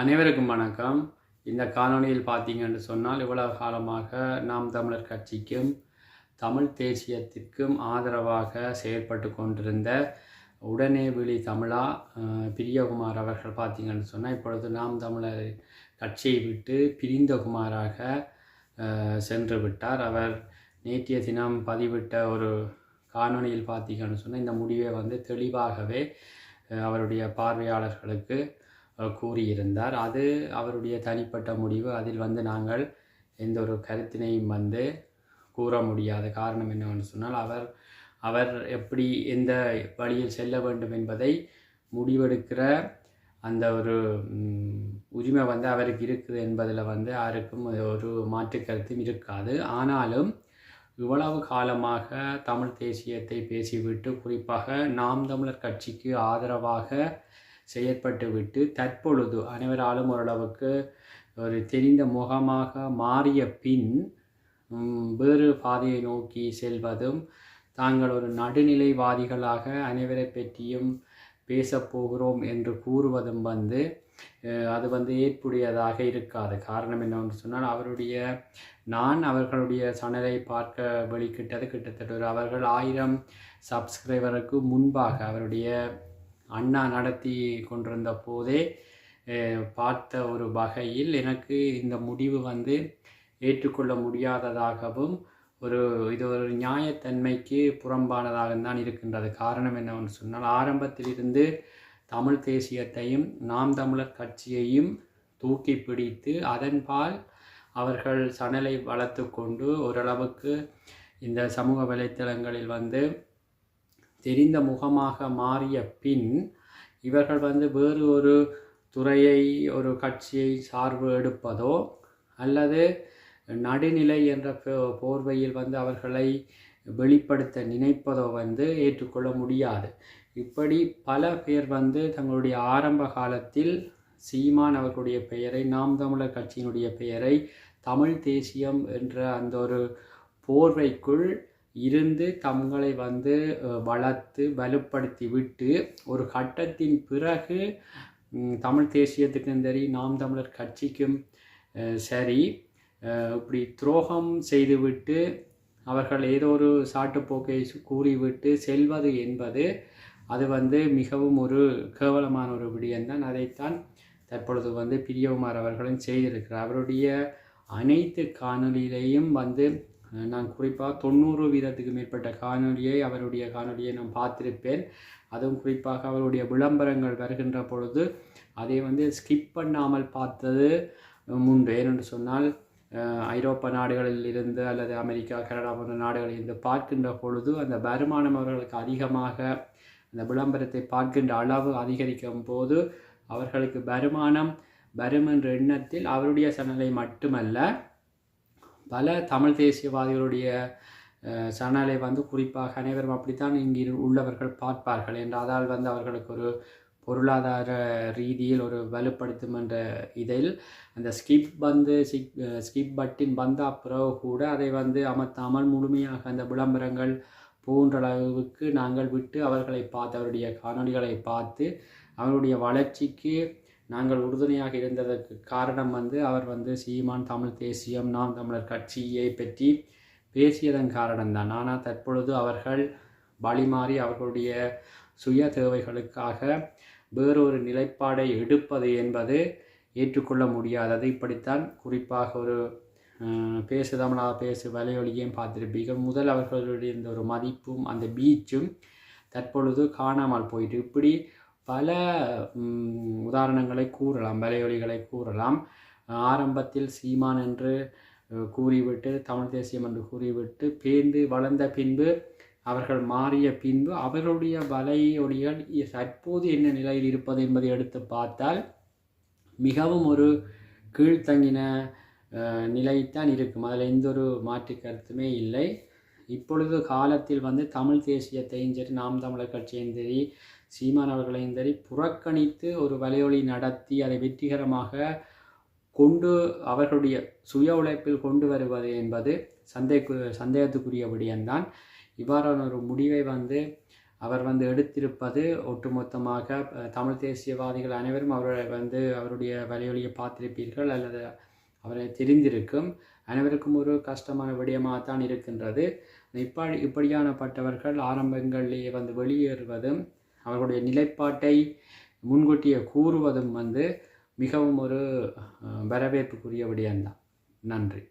அனைவருக்கும் வணக்கம். இந்த காணொலியில் பார்த்தீங்கன்னு சொன்னால் இவ்வளவு காலமாக நாம் தமிழர் கட்சிக்கும் தமிழ் தேசியத்திற்கும் ஆதரவாக செயற்பட்டு கொண்டிருந்த உடனே விழி தமிழா பிரியகுமார் அவர்கள் பார்த்தீங்கன்னு சொன்னால் இப்பொழுது நாம் தமிழர் கட்சியை விட்டு பிரிந்தகுமாராக சென்று விட்டார். அவர் நேற்றைய தினம் பதிவிட்ட ஒரு காணொலியில் பார்த்தீங்கன்னு சொன்னால் இந்த முடிவை வந்து தெளிவாகவே அவருடைய பார்வையாளர்களுக்கு கூறியிருந்தார். அது அவருடைய தனிப்பட்ட முடிவு. அதில் வந்து நாங்கள் எந்த ஒரு கருத்தினையும் வந்து கூற முடியாத காரணம் என்னவென்று சொன்னால் அவர் அவர் எப்படி எந்த வழியில் செல்ல வேண்டும் என்பதை முடிவெடுக்கிற அந்த ஒரு உரிமை வந்து அவருக்கு இருக்குது என்பதில் வந்து யாருக்கும் ஒரு மாற்று கருத்தும் இருக்காது. ஆனாலும் இவ்வளவு காலமாக தமிழ் தேசியத்தை பேசிவிட்டு குறிப்பாக நாம் தமிழர் கட்சிக்கு ஆதரவாக செயற்பட்டுவிட்டு தற்பொழுது அனைவராலும் ஓரளவுக்கு ஒரு தெரிந்த முகமாக மாறிய பின் வேறு பாதையை நோக்கி செல்வதும் தாங்கள் ஒரு நடுநிலைவாதிகளாக அனைவரை பற்றியும் பேசப்போகிறோம் என்று கூறுவதும் வந்து அது வந்து ஏற்புடையதாக இருக்காது. காரணம் என்னவென்று சொன்னால் அவருடைய நான் அவர்களுடைய சனலை பார்க்க வெளிக்கிட்டது கிட்டத்தட்ட ஒரு அவர்கள் ஆயிரம் சப்ஸ்கிரைபருக்கு முன்பாக அவருடைய அண்ணா நடத்தி கொண்டிருந்த போதே பார்த்த ஒரு வகையில் எனக்கு இந்த முடிவு வந்து ஏற்றுக்கொள்ள முடியாததாகவும் ஒரு இது ஒரு நியாயத்தன்மைக்கு புறம்பானதாக தான் இருக்கின்றது. காரணம் என்னவென்று சொன்னால் ஆரம்பத்திலிருந்து தமிழ் தேசியத்தையும் நாம் தமிழர் கட்சியையும் தூக்கி பிடித்து அதன்பால் அவர்கள் சணலை வளர்த்து கொண்டு ஓரளவுக்கு இந்த சமூக வலைத்தளங்களில் வந்து தெரிந்த முகமாக மாறிய பின் இவர்கள் வந்து வேறு ஒரு துறையை ஒரு கட்சியை சார்பு எடுப்பதோ அல்லது நடுநிலை என்ற போ- போர்வையில் வந்து அவர்களை வெளிப்படுத்த நினைப்பதோ வந்து ஏற்றுக்கொள்ள முடியாது. இப்படி பல பேர் வந்து தங்களுடைய ஆரம்ப காலத்தில் சீமான் அவர்களுடைய பெயரை நாம் தமிழர் கட்சியினுடைய பெயரை தமிழ் தேசியம் என்ற அந்த ஒரு போர்வைக்குள் இருந்து தங்களை வந்து வளர்த்து வலுப்படுத்தி விட்டு ஒரு கட்டத்தின் பிறகு தமிழ் தேசியத்துக்கும் சரி நாம் தமிழர் கட்சிக்கும் சரி இப்படி துரோகம் செய்துவிட்டு அவர்கள் ஏதோ ஒரு சாட்டுப்போக்கை கூறிவிட்டு செல்வது என்பது அது வந்து மிகவும் ஒரு கேவலமான ஒரு விடயம்தான் அதைத்தான் தற்பொழுது வந்து பிரியகுமார் அவர்களும் செய்திருக்கிறார். அவருடைய அனைத்து காணொலியிலையும் வந்து நான் குறிப்பாக தொண்ணூறு வீதத்துக்கு மேற்பட்ட காணொலியை அவருடைய காணொலியை நான் பார்த்திருப்பேன். அதுவும் குறிப்பாக அவருடைய விளம்பரங்கள் வருகின்ற பொழுது அதை வந்து ஸ்கிப் பண்ணாமல் பார்த்தது உண்டு. ஏனென்று சொன்னால் ஐரோப்பா நாடுகளில் இருந்து அல்லது அமெரிக்கா கனடா போன்ற நாடுகளில் இருந்து பார்க்கின்ற பொழுது அந்த வருமானம் அவர்களுக்கு அதிகமாக அந்த விளம்பரத்தை பார்க்கின்ற அளவு அதிகரிக்கும் போது அவர்களுக்கு வருமானம் வரும் என்ற எண்ணத்தில் அவருடைய சேனலை மட்டுமல்ல பல தமிழ் தேசியவாதிகளுடைய அஹ், சேனலை வந்து குறிப்பாக அனைவரும் அப்படித்தான் இங்கு உள்ளவர்கள் பார்ப்பார்கள் என்று அதால் வந்து அவர்களுக்கு ஒரு பொருளாதார ரீதியில் ஒரு வலுப்படுத்தும் என்ற இதில் அந்த ஸ்கிப் வந்து ஸ்கிப் பட்டின் வந்த பிறகு கூட அதை வந்து அமர்த்தாமல் முழுமையாக அந்த விளம்பரங்கள் போன்ற அளவுக்கு நாங்கள் விட்டு அவர்களை பார்த்து அவருடைய காணொளிகளை பார்த்து அவருடைய வளர்ச்சிக்கு நாங்கள் உறுதுணையாக இருந்ததற்கு காரணம் வந்து அவர் வந்து சீமான் தமிழ் தேசியம் நாம் தமிழர் கட்சியை பற்றி பேசியதன் காரணம்தான். ஆனால் தற்பொழுது அவர்கள் வழிமாறி அவர்களுடைய சுய தேவைகளுக்காக வேறொரு நிலைப்பாடை எடுப்பது என்பது ஏற்றுக்கொள்ள முடியாதது. இப்படித்தான் குறிப்பாக ஒரு பேசு தமிழா பேசு வலையொலியையும் பார்த்திருப்பீர்கள். முதல் அவர்களுடைய இந்த ஒரு மதிப்பும் அந்த பீச்சும் தற்பொழுது காணாமல் போயிட்டு இப்படி பல உதாரணங்களை கூறலாம் வலையொலிகளை கூறலாம். ஆரம்பத்தில் சீமான் என்று கூறிவிட்டு தமிழ் தேசியம் என்று கூறிவிட்டு பேர்ந்து வளர்ந்த பின்பு அவர்கள் மாறிய பின்பு அவர்களுடைய வலையொலிகள் தற்போது என்ன நிலையில் இருப்பது என்பதை எடுத்து பார்த்தால் மிகவும் ஒரு கீழ்த்தங்கின நிலைத்தான் இருக்கும். அதில் எந்த ஒரு மாற்று கருத்துமே இல்லை. இப்பொழுது காலத்தில் வந்து தமிழ் தேசியத்தையும் சரி நாம் தமிழர் கட்சியும் சரி சீமான் அவர்களையும் சரி புறக்கணித்து ஒரு வலையொலி நடத்தி அதை வெற்றிகரமாக கொண்டு அவர்களுடைய சுய உழைப்பில் கொண்டு வருவது என்பது சந்தேக சந்தேகத்துக்குரிய விடயம்தான் இவ்வாறான ஒரு முடிவை வந்து அவர் வந்து எடுத்திருப்பது ஒட்டுமொத்தமாக தமிழ் தேசியவாதிகள் அனைவரும் அவரை வந்து அவருடைய வலியொலியை பார்த்திருப்பீர்கள் அல்லது அவரை தெரிந்திருக்கும். அனைவருக்கும் ஒரு கஷ்டமான விடயமாகத்தான் இருக்கின்றது. இப்படி இப்படியானப்பட்டவர்கள் ஆரம்பங்களிலேயே வந்து வெளியேறுவதும் அவர்களுடைய நிலைப்பாட்டை முன்கூட்டியே கூறுவதும் வந்து மிகவும் ஒரு வரவேற்புக்குரிய விடயம்தான். நன்றி.